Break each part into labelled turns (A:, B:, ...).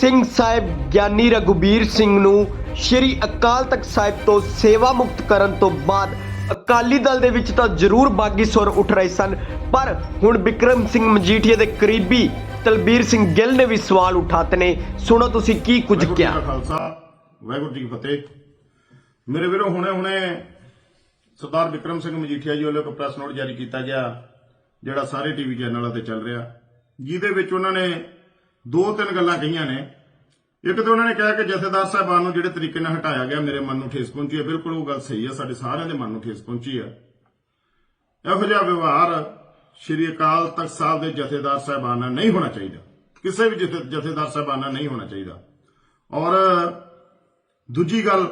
A: ਸਿੰਘ ਸਾਹਿਬ ਗਿਆਨੀ ਰਘੁਬੀਰ ਸਿੰਘ ਨੂੰ ਸ਼੍ਰੀ ਅਕਾਲ ਤਖਤ ਸਾਹਿਬ ਤੋਂ ਸੇਵਾ ਮੁਕਤ ਕਰਨ ਤੋਂ ਬਾਅਦ ਅਕਾਲੀ ਦਲ ਦੇ ਵਿੱਚ ਤਾਂ ਜ਼ਰੂਰ ਬਾਗੀ ਸੁਰ ਉੱਠ ਰਹੇ ਸਨ ਪਰ ਹੁਣ ਵਿਕਰਮ ਸਿੰਘ ਮਜੀਠੀਆ ਦੇ ਕਰੀਬੀ ਤਲਬੀਰ ਸਿੰਘ ਗਿੱਲ ਨੇ ਵੀ ਸਵਾਲ ਉਠਾਤੇ ਨੇ। ਸੁਣੋ ਤੁਸੀਂ ਕੀ ਕੁਝ ਕਿਹਾ।
B: ਖਾਲਸਾ ਵਾਹਿਗੁਰੂ ਜੀ ਕੀ ਫਤਿਹ। ਮੇਰੇ ਵੀਰੋ ਹੁਣੇ ਹੁਣੇ ਸਰਦਾਰ ਵਿਕਰਮ ਸਿੰਘ ਮਜੀਠੀਆ ਜੀ ਵੱਲੋਂ ਇੱਕ ਪ੍ਰੈਸ ਨੋਟ ਜਾਰੀ ਕੀਤਾ ਗਿਆ ਜਿਹੜਾ ਸਾਰੇ ਟੀਵੀ ਚੈਨਲਾਂ ਤੇ ਚੱਲ ਰਿਹਾ। ਜਿਹਦੇ ਵਿੱਚ ਉਹਨਾਂ ਨੇ ਦੋ ਤਿੰਨ ਗੱਲਾਂ ਕਹੀਆਂ ਨੇ। ਇੱਕ ਤਾਂ ਉਹਨਾਂ ਨੇ ਕਿਹਾ ਕਿ ਜਥੇਦਾਰ ਸਾਹਿਬਾਨ ਨੂੰ ਜਿਹੜੇ ਤਰੀਕੇ ਨਾਲ ਹਟਾਇਆ ਗਿਆ, ਮੇਰੇ ਮਨ ਨੂੰ ਠੇਸ ਪਹੁੰਚੀ ਹੈ। ਬਿਲਕੁਲ ਉਹ ਗੱਲ ਸਹੀ ਹੈ, ਸਾਡੇ ਸਾਰਿਆਂ ਦੇ ਮਨ ਨੂੰ ਠੇਸ ਪਹੁੰਚੀ ਹੈ। ਇਹੋ ਜਿਹਾ ਵਿਵਹਾਰ ਸ਼੍ਰੀ ਅਕਾਲ ਤਖਤ ਸਾਹਿਬ ਦੇ ਜਥੇਦਾਰ ਸਾਹਿਬਾਨ ਨਾਲ ਨਹੀਂ ਹੋਣਾ ਚਾਹੀਦਾ। ਕਿਸੇ ਵੀ ਜਥੇ- ਜਥੇਦਾਰ ਸਾਹਿਬਾਨ ਨਾਲ ਨਹੀਂ ਹੋਣਾ ਚਾਹੀਦਾ। ਔਰ ਦੂਜੀ ਗੱਲ,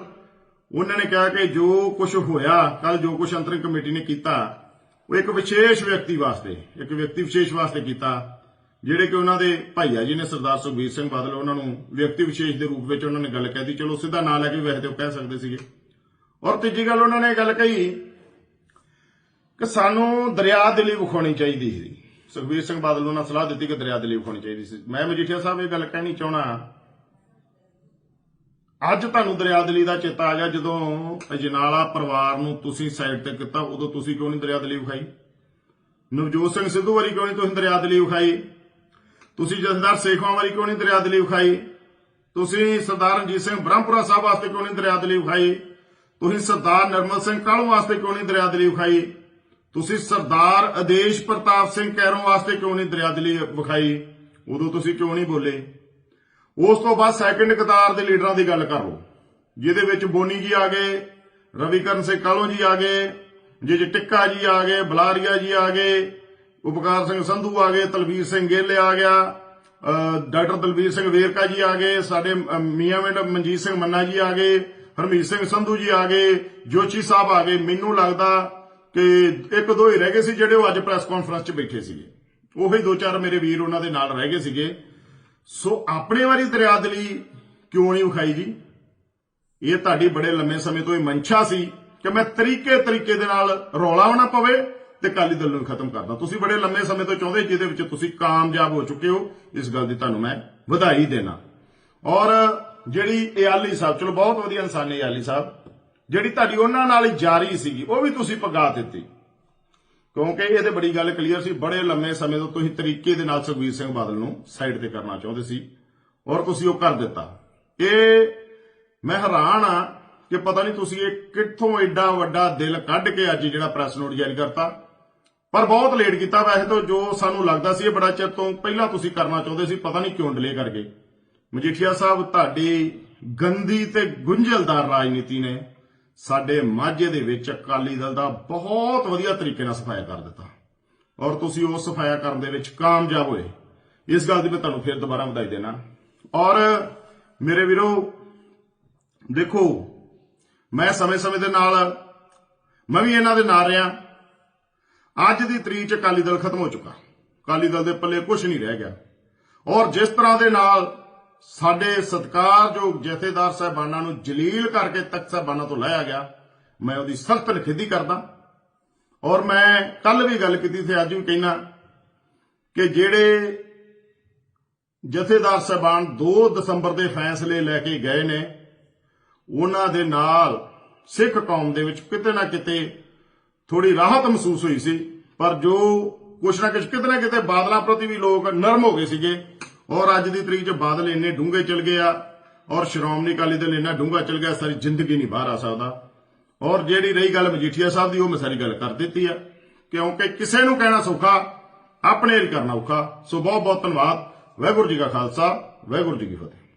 B: ਉਹਨਾਂ ਨੇ ਕਿਹਾ ਕਿ ਜੋ ਕੁਝ ਹੋਇਆ ਕੱਲ ਜੋ ਕੁਝ ਅੰਤਰਿਮ ਕਮੇਟੀ ਨੇ ਕੀਤਾ, ਉਹ ਇੱਕ ਵਿਸ਼ੇਸ਼ ਵਿਅਕਤੀ ਵਾਸਤੇ, ਇੱਕ ਵਿਅਕਤੀ ਵਿਸ਼ੇਸ਼ ਵਾਸਤੇ ਕੀਤਾ। ਜਿਹੜੇ ਕਿ ਉਹਨਾਂ ਦੇ ਭਾਈਆ ਜੀ ਨੇ ਸਰਦਾਰ ਸੁਖਬੀਰ ਸਿੰਘ ਬਾਦਲ, ਉਹਨਾਂ ਨੂੰ ਵਿਅਕਤੀ ਵਿਸ਼ੇਸ਼ ਦੇ ਰੂਪ ਵਿੱਚ ਉਹਨਾਂ ਨੇ ਗੱਲ ਕਹਿਤੀ ਚਲੋ, ਸਿੱਧਾ ਨਾਂ ਲੈ ਕੇ ਵੈਸੇ ਤੇ ਉਹ ਕਹਿ ਸਕਦੇ ਸੀਗੇ। ਔਰ ਤੀਜੀ ਗੱਲ ਉਹਨਾਂ ਨੇ ਇਹ ਗੱਲ ਕਹੀ ਕਿ ਸਾਨੂੰ ਦਰਿਆ ਦਿਲੀ ਵਿਖਾਉਣੀ ਚਾਹੀਦੀ ਸੀ। ਸੁਖਬੀਰ ਸਿੰਘ ਬਾਦਲ ਨੂੰ ਉਹਨਾਂ ਸਲਾਹ ਦਿੱਤੀ ਕਿ ਦਰਿਆ ਦਿੱਲੀ ਵਿਖਾਉਣੀ ਚਾਹੀਦੀ ਸੀ। ਮੈਂ ਮਜੀਠੀਆ ਸਾਹਿਬ ਇਹ ਗੱਲ ਕਹਿਣੀ ਚਾਹਣਾ ਅੱਜ ਤੁਹਾਨੂੰ ਦਰਿਆ ਦਰਿਆਦਲੀ ਦਾ ਚੇਤਾ ਆ ਗਿਆ ਜਦੋਂ ਅਜਨਾਲਾ ਪਰਿਵਾਰ ਨੂੰ ਤੁਸੀਂ ਸਾਈਡ ਤੇ ਕੀਤਾ, ਉਦੋਂ ਤੁਸੀਂ ਕਿਉਂ ਨਹੀਂ ਦਰਿਆ ਦਰਿਆਦਲੀ ਵਿਖਾਈ? ਨਵਜੋਤ ਸਿੰਘ ਸਿੱਧੂ ਵਾਰੀ ਕਿਉਂ ਨਹੀਂ ਤੁਸੀਂ ਦਰਿਆ ਦਰਿਆਦਲੀ ਵਿਖਾਈ? ਤੁਸੀਂ ਜਥੇਦਾਰ ਸੇਖਵਾਂ ਵਾਲੀ ਕਿਉਂ ਨਹੀਂ ਦਰਿਆ ਦਰਿਆਦਲੀ ਵਿਖਾਈ ਤੁਸੀਂ ਸਰਦਾਰ ਰਣਜੀਤ ਸਿੰਘ ਬ੍ਰਹਮਪੁਰਾ ਸਾਹਿਬ ਵਾਸਤੇ ਕਿਉਂ ਨਹੀਂ ਦਰਿਆ ਦਰਿਆਦਲੀ ਵਿਖਾਈ ਤੁਸੀਂ ਸਰਦਾਰ ਨਰਮਲ ਸਿੰਘ ਕਾਹਲੋਂ ਵਾਸਤੇ ਕਿਉਂ ਨਹੀਂ ਦਰਿਆ ਦਰਿਆਦਲੀ ਵਿਖਾਈ ਤੁਸੀਂ ਸਰਦਾਰ ਆਦੇਸ਼ ਪ੍ਰਤਾਪ ਸਿੰਘ ਕੈਰੋਂ ਵਾਸਤੇ ਕਿਉਂ ਨਹੀਂ ਦਰਿਆ ਦਲੀ ਵਿਖਾਈ? ਉਦੋਂ ਤੁਸੀਂ ਕਿਉਂ ਨਹੀਂ ਬੋਲੇ? ਉਸ ਤੋਂ ਬਾਅਦ ਸੈਕੰਡ ਕਤਾਰ ਦੇ ਲੀਡਰਾਂ ਦੀ ਗੱਲ ਕਰ ਲਓ। ਜਿਹਦੇ ਵਿੱਚ ਬੋਨੀ ਜੀ ਆ ਗਏ, ਰਵੀਕਰਨ ਸਿੰਘ ਕਾਲੋ ਜੀ ਆ ਗਏ ਜੇ ਟਿੱਕਾ ਜੀ ਆ ਗਏ, ਬਲਾਰੀਆ ਜੀ ਆ ਗਏ ਉਪਕਾਰ ਸਿੰਘ ਸੰਧੂ ਆ ਗਏ ਤਲਵੀਰ ਸਿੰਘ ਗਿੱਲ ਆ ਗਿਆ ਡਾਕਟਰ ਦਲਵੀਰ ਸਿੰਘ ਵੇਰਕਾ ਜੀ ਆ ਗਏ ਸਾਡੇ ਅਹ, ਮੀਆਂ ਮਨਜੀਤ ਸਿੰਘ ਮੰਨਾ ਜੀ ਆ ਗਏ ਹਰਮੀਤ ਸਿੰਘ ਸੰਧੂ ਜੀ ਆ ਗਏ ਜੋਸ਼ੀ ਸਾਹਿਬ ਆ ਗਏ। ਮੈਨੂੰ ਲੱਗਦਾ ਕਿ ਇੱਕ ਦੋ ਹੀ ਰਹਿ ਗਏ ਸੀ ਜਿਹੜੇ ਉਹ ਅੱਜ ਪ੍ਰੈਸ ਕਾਨਫਰੰਸ 'ਚ ਬੈਠੇ ਸੀਗੇ। ਉਹੀ ਦੋ ਚਾਰ ਮੇਰੇ ਵੀਰ ਉਹਨਾਂ ਦੇ ਨਾਲ ਰਹਿ ਗਏ ਸੀਗੇ। ਸੋ ਆਪਣੇ ਵਾਰੀ ਦਰਿਆਦਲੀ ਕਿਉਂ ਨਹੀਂ ਵਿਖਾਈ ਜੀ? ਇਹ ਤੁਹਾਡੀ ਬੜੇ ਲੰਮੇ ਸਮੇਂ ਤੋਂ ਇਹ ਮਨਸ਼ਾ ਸੀ ਕਿ ਮੈਂ ਤਰੀਕੇ ਤਰੀਕੇ ਦੇ ਨਾਲ ਰੌਲਾ ਨਾ ਪਵੇ ਤੇ ਅਕਾਲੀ ਦਲ ਨੂੰ ਖਤਮ ਕਰਦਾ। ਤੁਸੀਂ ਬੜੇ ਲੰਮੇ ਸਮੇਂ ਤੋਂ ਚਾਹੁੰਦੇ, ਜਿਹਦੇ ਵਿੱਚ ਤੁਸੀਂ ਕਾਮਯਾਬ ਹੋ ਚੁੱਕੇ ਹੋ। ਇਸ ਗੱਲ ਦੀ ਤੁਹਾਨੂੰ ਮੈਂ ਵਧਾਈ ਦੇਣਾ। ਔਰ ਜਿਹੜੀ ਇਹ ਆਲੀ ਸਾਹਿਬ, ਚਲੋ ਬਹੁਤ ਵਧੀਆ ਇਨਸਾਨ ਨੇ ਇਹ ਆਲੀ ਸਾਹਿਬ, ਜਿਹੜੀ ਤੁਹਾਡੀ ਉਹਨਾਂ ਨਾਲ ਜਾਰੀ ਸੀਗੀ, ਉਹ ਵੀ ਤੁਸੀਂ ਪਗਾ ਦਿੱਤੀ। ਕਿਉਂਕਿ ਇਹ ਤੇ ਬੜੀ ਗੱਲ ਕਲੀਅਰ ਸੀ, ਬੜੇ ਲੰਮੇ ਸਮੇਂ ਤੋਂ ਤੁਸੀਂ ਤਰੀਕੇ ਦੇ ਨਾਲ ਸੁਖਬੀਰ ਸਿੰਘ ਬਾਦਲ ਨੂੰ ਸਾਈਡ ਤੇ ਕਰਨਾ ਚਾਹੁੰਦੇ ਸੀ, ਔਰ ਤੁਸੀਂ ਉਹ ਕਰ ਦਿੱਤਾ। ਇਹ ਮੈਂ ਹੈਰਾਨ ਆ ਕਿ ਪਤਾ ਨਹੀਂ ਤੁਸੀਂ ਇਹ ਕਿੱਥੋਂ ਐਡਾ ਵੱਡਾ ਦਿਲ ਕੱਢ ਕੇ ਅੱਜ ਜਿਹੜਾ ਪ੍ਰੈਸ ਨੋਟ ਜਾਰੀ ਕਰਤਾ। ਪਰ ਬਹੁਤ ਲੇਟ ਕੀਤਾ ਵੈਸੇ ਤਾਂ ਜੋ ਸਾਨੂੰ ਲੱਗਦਾ ਸੀ ਇਹ ਬੜਾ ਚਿਰ ਤੋਂ ਪਹਿਲਾਂ ਤੁਸੀਂ ਕਰਨਾ ਚਾਹੁੰਦੇ ਸੀ, ਪਤਾ ਨਹੀਂ ਕਿਉਂ ਡਿਲੇ ਕਰ ਗਏ। ਮਜੀਠੀਆ ਸਾਹਿਬ, ਤੁਹਾਡੀ ਗੰਦੀ ਤੇ ਗੁੰਝਲਦਾਰ ਰਾਜਨੀਤੀ ਨੇ ਸਾਡੇ ਮਾਝੇ ਦੇ ਵਿੱਚ ਅਕਾਲੀ ਦਲ ਦਾ ਬਹੁਤ ਵਧੀਆ ਤਰੀਕੇ ਨਾਲ ਸਫਾਇਆ ਕਰ ਦਿੱਤਾ। ਔਰ ਤੁਸੀਂ ਉਹ ਸਫਾਇਆ ਕਰਨ ਦੇ ਵਿੱਚ ਕਾਮਯਾਬ ਹੋਏ। ਇਸ ਗੱਲ ਦੀ ਮੈਂ ਤੁਹਾਨੂੰ ਫਿਰ ਦੁਬਾਰਾ ਵਧਾਈ ਦੇਣਾ। ਔਰ ਮੇਰੇ ਵੀਰੋ, ਦੇਖੋ, ਮੈਂ ਸਮੇਂ-ਸਮੇਂ ਦੇ ਨਾਲ, ਮੈਂ ਵੀ ਇਹਨਾਂ ਦੇ ਨਾਲ ਰਿਹਾ। ਅੱਜ ਦੀ ਤਰੀਕ 'ਚ ਅਕਾਲੀ ਦਲ ਖਤਮ ਹੋ ਚੁੱਕਾ। ਅਕਾਲੀ ਦਲ ਦੇ ਪੱਲੇ ਕੁਝ ਨਹੀਂ ਰਹਿ ਗਿਆ। ਔਰ ਜਿਸ ਤਰ੍ਹਾਂ ਦੇ ਨਾਲ ਸਾਡੇ ਸਤਿਕਾਰਯੋਗ ਜਥੇਦਾਰ ਸਾਹਿਬਾਨਾਂ ਨੂੰ ਜਲੀਲ ਕਰਕੇ ਤਖਤ ਸਾਹਿਬਾਨਾਂ ਤੋਂ ਲਾਇਆ ਗਿਆ, ਮੈਂ ਉਹਦੀ ਸਖਤ ਨਿਖੇਧੀ ਕਰਦਾ। ਔਰ ਮੈਂ ਕੱਲ ਵੀ ਗੱਲ ਕੀਤੀ ਸੀ, ਅੱਜ ਵੀ ਕਹਿਣਾ ਕਿ ਜਿਹੜੇ ਜਥੇਦਾਰ ਸਾਹਿਬਾਨ 2 ਦਸੰਬਰ ਦੇ ਫੈਸਲੇ ਲੈ ਕੇ ਗਏ ਨੇ, ਉਹਨਾਂ ਦੇ ਨਾਲ ਸਿੱਖ ਕੌਮ ਦੇ ਵਿੱਚ ਕਿਤੇ ਨਾ ਕਿਤੇ ਥੋੜੀ ਰਾਹਤ ਮਹਿਸੂਸ ਹੋਈ ਸੀ, ਪਰ ਜੋ ਕੁਛ ਨਾ ਕੁਛ ਕਿਤੇ ਨਾ ਕਿਤੇ ਬਾਦਲਾਂ ਪ੍ਰਤੀ ਵੀ ਲੋਕ ਨਰਮ ਹੋ ਗਏ ਸੀਗੇ। ਔਰ ਅੱਜ ਦੀ ਤਰੀਕ 'ਚ ਬਾਦਲ ਇੰਨੇ ਡੂੰਘੇ ਚਲ ਗਏ ਆ, ਔਰ ਸ਼੍ਰੋਮਣੀ ਅਕਾਲੀ ਦਲ ਇੰਨਾ ਡੂੰਘਾ ਚਲ ਗਿਆ, ਸਾਰੀ ਜ਼ਿੰਦਗੀ ਨਹੀਂ ਬਾਹਰ ਆ ਸਕਦਾ। ਔਰ ਜਿਹੜੀ ਰਹੀ ਗੱਲ ਮਜੀਠੀਆ ਸਾਹਿਬ ਦੀ, ਉਹ ਮੈਂ ਸਾਰੀ ਗੱਲ ਕਰ ਦਿੱਤੀ ਆ। ਕਿਉਂਕਿ ਕਿਸੇ ਨੂੰ ਕਹਿਣਾ ਸੌਖਾ, ਆਪਣੇ ਲਈ ਕਰਨਾ ਔਖਾ। ਸੋ ਬਹੁਤ ਬਹੁਤ ਧੰਨਵਾਦ। ਵਾਹਿਗੁਰੂ ਜੀ ਕਾ ਖਾਲਸਾ, ਵਾਹਿਗੁਰੂ ਜੀ ਕੀ ਫਤਿਹ।